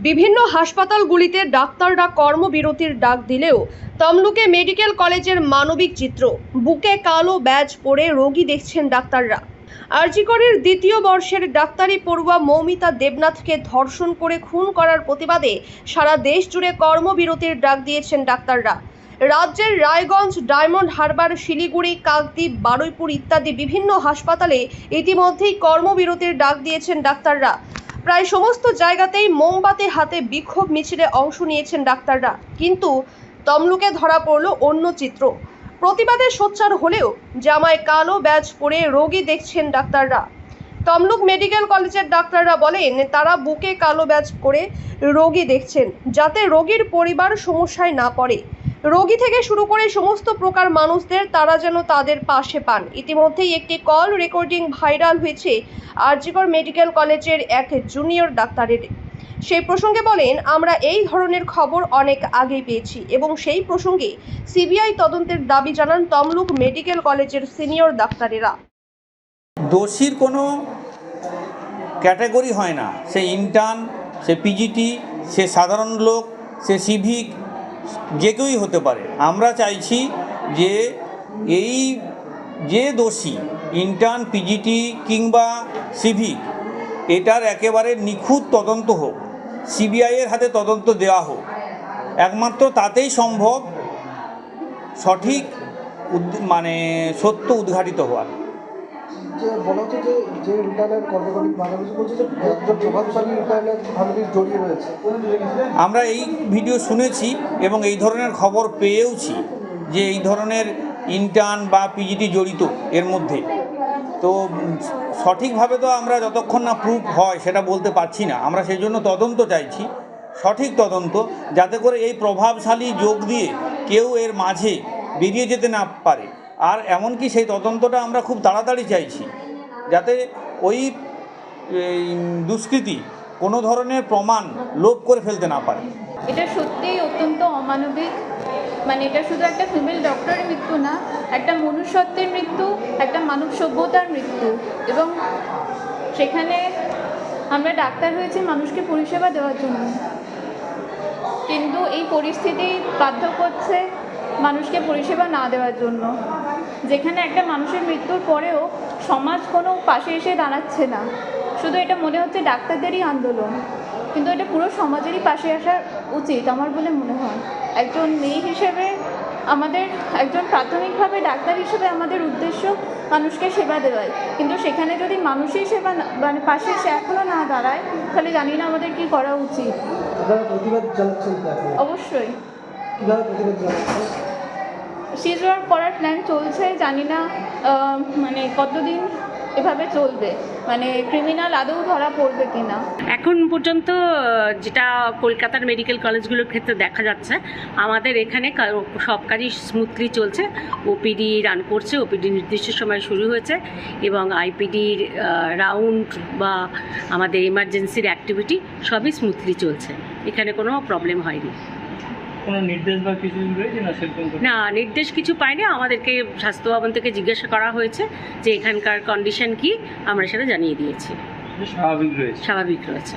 বিভিন্ন হাসপাতালগুলিতে ডাক্তাররা কর্মবিরতির ডাক দিলেও তমলুকে মেডিকেল কলেজের মানবিক চিত্র। বুকে কালো ব্যাজ পরে রোগী দেখছেন ডাক্তাররা। আরজিকরের দ্বিতীয় বর্ষের ডাক্তারি পড়ুয়া মৌমিতা দেবনাথকে ধর্ষণ করে খুন করার প্রতিবাদে সারা দেশ জুড়ে কর্মবিরতির ডাক দিয়েছেন ডাক্তাররা। রাজ্যের রায়গঞ্জ, ডায়মন্ড হারবার, শিলিগুড়ি, কাকদ্বীপ, বারুইপুর ইত্যাদি বিভিন্ন হাসপাতালে ইতিমধ্যেই কর্মবিরতির ডাক দিয়েছেন ডাক্তাররা। প্রায় সমস্ত জায়গাতেই মোমবাতি হাতে বিক্ষোভ মিছিলে অংশ নিয়েছেন ডাক্তাররা। কিন্তু তমলুকে ধরা পড়ল অন্য চিত্র। প্রতিবাদে সোচ্চার হলেও জামায় কালো ব্যাজ পরে রোগী দেখছেন ডাক্তাররা। তমলুক মেডিকেল কলেজের ডাক্তাররা বলেন, তারা বুকে কালো ব্যাজ করে রোগী দেখছেন, যাতে রোগীর পরিবার সমস্যায় না পড়ে। রোগী থেকে শুরু করে সমস্ত প্রকার মানুষদের তারা যেন তাদের পাশে পান। ইতিমধ্যেই একটি কল রেকর্ডিং ভাইরাল হয়েছে আরজিকর মেডিকেল কলেজের এক জুনিয়র ডাক্তারের। সেই প্রসঙ্গে বলেন, আমরা এই ধরনের খবর অনেক আগেই পেয়েছি এবং সেই প্রসঙ্গে সিবিআই তদন্তের দাবি জানান তমলুক মেডিকেল কলেজের সিনিয়র ডাক্তারেরা। দোষীর কোনো ক্যাটাগরি হয় না। সে ইন্টার্ন, সে পিজিটি, সে সাধারণ লোক, সে সিভিক যে কেউই হতে পারে। আমরা চাইছি যে এই যে দোষী, ইন্টার্ন পিজিটি কিংবা সিভিক, এটার একেবারে নিখুঁত তদন্ত হোক সিবিআইয়ের হাতে তদন্ত দেওয়া হোক, একমাত্র তাতেই সম্ভব সঠিক মানে সত্য উদ্ঘাটিত হওয়ার। যে বলা হচ্ছে যে যে রিটার্নের কর্মকারী বাংলাদেশ বলছে যে একজন প্রভাবশালী রিটার্নের ফ্যামিলির জড়িয়ে রয়েছে। আমরা এই ভিডিও শুনেছি এবং এই ধরনের খবর পেয়েওছি যে এই ধরনের ইন্টার্ন বা পিজিটি জড়িত এর মধ্যে। তো সঠিকভাবে তো আমরা যতক্ষণ না প্রুফ হয় সেটা বলতে পারছি না। আমরা সেই জন্য তদন্ত চাইছি, সঠিক তদন্ত, যাতে করে এই প্রভাবশালী যোগ দিয়ে কেউ এর মাঝে বেরিয়ে যেতে না পারে। আর এমনকি সেই তদন্তটা আমরা খুব তাড়াতাড়ি চাইছি, যাতে ওই দুষ্কৃতী কোনো ধরনের প্রমাণ লোপ করে ফেলতে না পারে। এটা সত্যিই অত্যন্ত অমানবিক। মানে এটা শুধু একটা ফিমেল ডক্টরের মৃত্যু না, একটা মনুষ্যত্বের মৃত্যু, একটা মানব সভ্যতার মৃত্যু। এবং সেখানে আমরা ডাক্তার হয়েছি মানুষকে পরিষেবা দেওয়ার জন্য। কিন্তু এই পরিস্থিতি বাধ্য করছে মানুষকে পরিষেবা না দেওয়ার জন্য। যেখানে একটা মানুষের মৃত্যুর পরেও সমাজ কোনো পাশে এসে দাঁড়াচ্ছে না। শুধু এটা মনে হচ্ছে ডাক্তারদেরই আন্দোলন। কিন্তু এটা পুরো সমাজেরই পাশে আসা উচিত আমার বলে মনে হয়। একজন মেয়ে হিসেবে আমাদের একজন প্রাথমিকভাবে ডাক্তার হিসেবে আমাদের উদ্দেশ্য মানুষকে সেবা দেওয়াই। কিন্তু সেখানে যদি মানুষই সেবা মানে পাশে এসে এখনও না দাঁড়ায় তাহলে জানি না আমাদের কি করা উচিত। অবশ্যই। জানাচ্ছেন করার প্ল্যান চলছে, জানি না মানে কতদিন এভাবে চলবে। মানে ক্রিমিনাল আদৌ ধরা পড়বে কিনা। এখন পর্যন্ত যেটা কলকাতার মেডিকেল কলেজগুলোর ক্ষেত্রে দেখা যাচ্ছে, আমাদের এখানে সব কাজই স্মুথলি চলছে। ওপিডি রান করছে ওপিডি নির্দিষ্ট সময় শুরু হয়েছে, এবং আইপিডির রাউন্ড বা আমাদের এমার্জেন্সির অ্যাক্টিভিটি সবই স্মুথলি চলছে। এখানে কোনো প্রবলেম হয়নি। কোনো নির্দেশ বা কিছু রয়েছে না সেরকম না নির্দেশ কিছু পাইনি। আমাদেরকে স্বাস্থ্য ভবন থেকে জিজ্ঞাসা করা হয়েছে যে এখানকার কন্ডিশন কি আমরা সেটা জানিয়ে দিয়েছি। স্বাভাবিক রয়েছে। স্বাভাবিক রয়েছে।